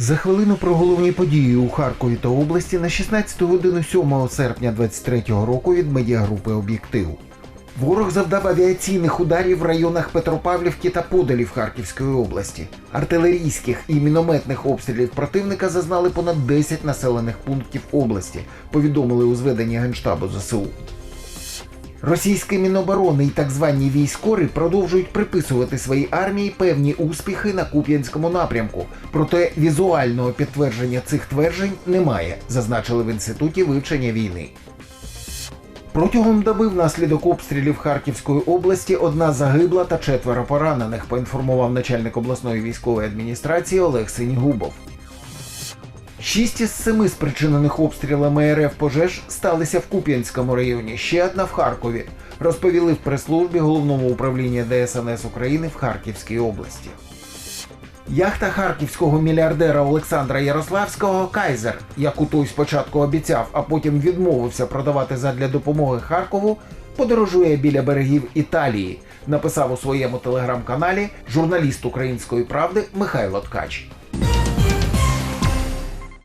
За хвилину про головні події у Харкові та області на 16 годину 7 серпня 23-го року від медіагрупи Об'єктив. Ворог завдав авіаційних ударів в районах Петропавлівки та Подолів Харківської області. Артилерійських і мінометних обстрілів противника зазнали понад 10 населених пунктів області, повідомили у зведенні Генштабу ЗСУ. Російські міноборони і так звані військори продовжують приписувати своїй армії певні успіхи на Куп'янському напрямку. Проте візуального підтвердження цих тверджень немає, зазначили в інституті вивчення війни. Протягом доби внаслідок обстрілів Харківської області одна загибла та четверо поранених, поінформував начальник обласної військової адміністрації Олег Синігубов. Шість із семи спричинених обстрілами РФ пожеж сталися в Куп'янському районі, ще одна в Харкові, розповіли в прес-службі головному управління ДСНС України в Харківській області. Яхта харківського мільярдера Олександра Ярославського Кайзер, яку той спочатку обіцяв, а потім відмовився продавати задля допомоги Харкову, подорожує біля берегів Італії, написав у своєму телеграм-каналі журналіст Української правди Михайло Ткач.